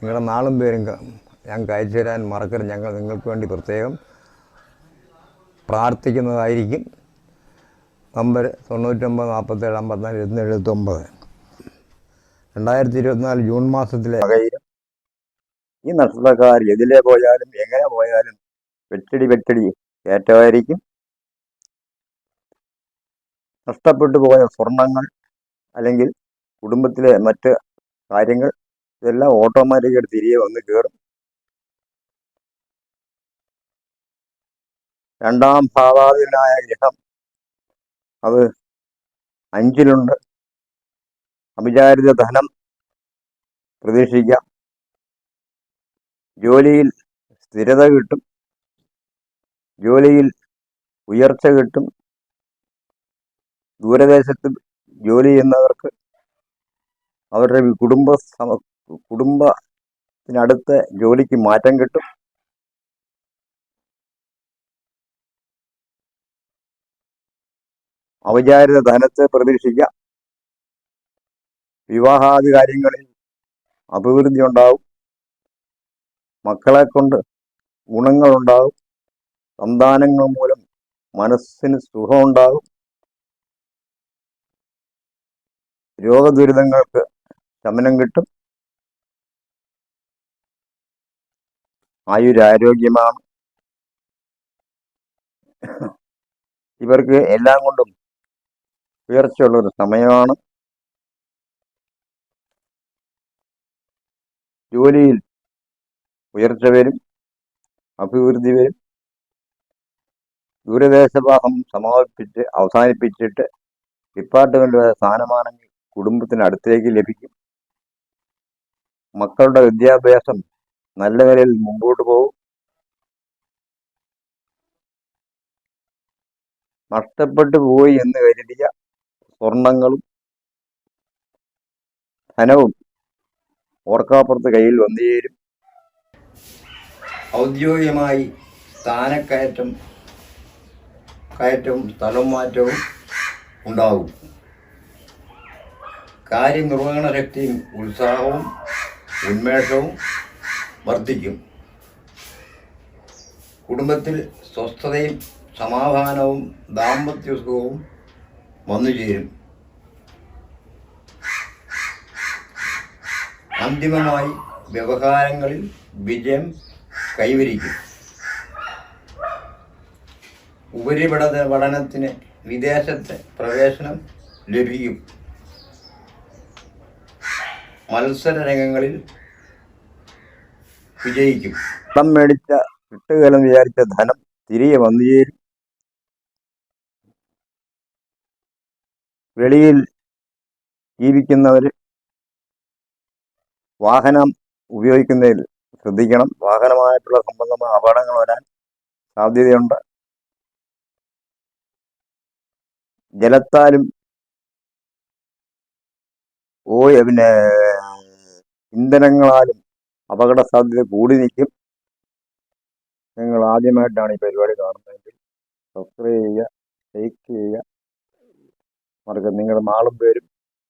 നിങ്ങളുടെ നാളും പേരും ഞങ്ങൾക്ക് അയച്ചു തരാൻ മറക്കരുത്. ഞങ്ങൾ നിങ്ങൾക്ക് വേണ്ടി പ്രത്യേകം പ്രാർത്ഥിക്കുന്നതായിരിക്കും. നമ്പർ തൊണ്ണൂറ്റൊമ്പത് നാൽപ്പത്തേഴ് അമ്പത്തിനാല് ഇരുന്നൂറ്റി എഴുപത്തൊമ്പത്. രണ്ടായിരത്തി ഇരുപത്തിനാല് ജൂൺ മാസത്തിലെ ഈ നഷ്ടക്കാർ എതിലെ പോയാലും എങ്ങനെ പോയാലും വെട്ടടി വെട്ടടി ഏറ്റവായിരിക്കും നഷ്ടപ്പെട്ടു പോയ സ്വർണങ്ങൾ അല്ലെങ്കിൽ കുടുംബത്തിലെ മറ്റ് കാര്യങ്ങൾ ഇതെല്ലാം ഓട്ടോമാറ്റിക്കായിട്ട് തിരികെ വന്ന് കയറും രണ്ടാം ഭാവാധീനായ ഗ്രഹം അത് അഞ്ചിലുണ്ട്. അവിചാരിത ധനം പ്രതീക്ഷിക്കാം. ജോലിയിൽ സ്ഥിരത കിട്ടും. ജോലിയിൽ ഉയർച്ച കിട്ടും. ദൂരദേശത്ത് ജോലി ചെയ്യുന്നവർക്ക് അവരുടെ കുടുംബ കുടുംബത്തിനടുത്ത് ജോലിക്ക് മാറ്റം കിട്ടും. ഔചാരിക ധനത്തെ പ്രതീക്ഷിക്കാം വിവാഹാദി കാര്യങ്ങളിൽ അഭിവൃദ്ധി ഉണ്ടാവും. മക്കളെ കൊണ്ട് ഗുണങ്ങളുണ്ടാവും സന്താനങ്ങൾ മൂലം മനസ്സിന് സുഖമുണ്ടാകും രോഗദുരിതങ്ങൾക്ക് ശമനം കിട്ടും. ആയുരാരോഗ്യമാണ് ഇവർക്ക് എല്ലാം കൊണ്ടും ഉയർച്ചയുള്ള ഒരു സമയമാണ്. ജോലിയിൽ ഉയർച്ച വരും അഭിവൃദ്ധി വരും. ദൂരദേശഭാഗം സമാപിപ്പിച്ച് അവസാനിപ്പിച്ചിട്ട് ഡിപ്പാർട്ട്മെന്റ് സ്ഥാനമാണെങ്കിൽ കുടുംബത്തിന് അടുത്തേക്ക് ലഭിക്കും. മക്കളുടെ വിദ്യാഭ്യാസം നല്ല നിലയിൽ മുമ്പോട്ട് പോകും. നഷ്ടപ്പെട്ടു പോയി എന്ന് കരുതിയ സ്വർണങ്ങളും ധനവും ഓർക്കാപ്പുറത്ത് കയ്യിൽ വന്നു ചേരും. ഔദ്യോഗികമായി സ്ഥാനക്കയറ്റം കയറ്റവും സ്ഥലം മാറ്റവും ഉണ്ടാകും. കാര്യനിർവഹണ ശക്തിയും ഉത്സാഹവും ഉന്മേഷവും വർദ്ധിക്കും. കുടുംബത്തിൽ സ്വസ്ഥതയും സമാധാനവും ദാമ്പത്യ സുഖവും വന്നു ചേരും. അന്തിമമായി വ്യവഹാരങ്ങളിൽ വിജയം കൈവരിക്കും. ഉപരിപഠന പഠനത്തിന് വിദേശത്തെ പ്രവേശനം ലഭിക്കും. മത്സര രംഗങ്ങളിൽ വിജയിക്കും. പണം മേടിച്ച കിട്ടുകയെന്ന് വിചാരിച്ച ധനം തിരികെ വന്നു ചേരും. വെളിയിൽ ജീവിക്കുന്നവർ വാഹനം ഉപയോഗിക്കുന്നതിൽ ശ്രദ്ധിക്കണം. വാഹനമായിട്ടുള്ള സംബന്ധമായ അപകടങ്ങൾ വരാൻ സാധ്യതയുണ്ട്. ജലത്താലും ഓ പിന്നെ ഇന്ധനങ്ങളാലും അപകട സാധ്യത കൂടി നിൽക്കും. നിങ്ങൾ ആദ്യമായിട്ടാണ് ഈ പരിപാടി കാണുന്നതെങ്കിൽ സബ്സ്ക്രൈബ് ചെയ്യുക ലൈക്ക് ചെയ്യുക. മറക്കുക നിങ്ങളുടെ നാളും പേരും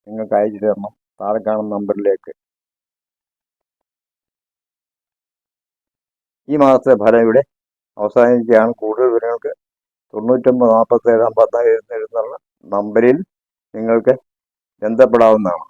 നിങ്ങൾക്ക് അയച്ചു തരണം. താഴെ കാണുന്ന നമ്പറിലേക്ക്. ഈ മാസത്തെ ഫലം ഇവിടെ അവസാനിക്കുകയാണ്. കൂടുതൽ വിവരങ്ങൾക്ക് തൊണ്ണൂറ്റൊമ്പത് നാൽപ്പത്തേഴ് അമ്പത്തേഴ് നമ്പറിൽ നിങ്ങൾക്ക് ബന്ധപ്പെടാവുന്നതാണ്.